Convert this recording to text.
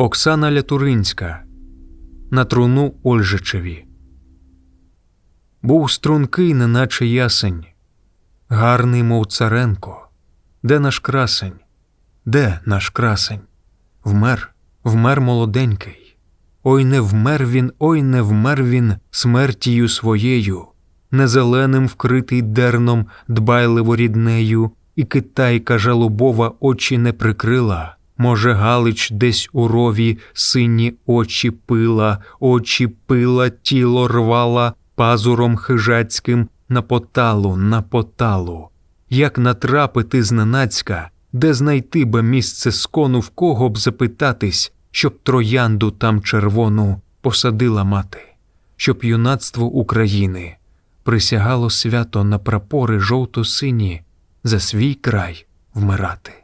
Оксана Лятуринська на труну Ольжичеві. Був стрункий, неначе ясень, гарний, мов царенко. Де наш красень? Де наш красень? Вмер, вмер молоденький. Ой не вмер він, ой не вмер він смертію своєю, не зеленим вкритий дерном дбайливо ріднею, і китайка жалобова очі не прикрила. Може, Галич десь у рові сині очі пила, очі пила, тіло рвала пазуром хижацьким на поталу, на поталу. Як натрапити зненацька, де знайти би місце скону, в кого б запитатись, щоб троянду там червону посадила мати, щоб юнацтво України присягало свято на прапори жовто-сині за свій край вмирати.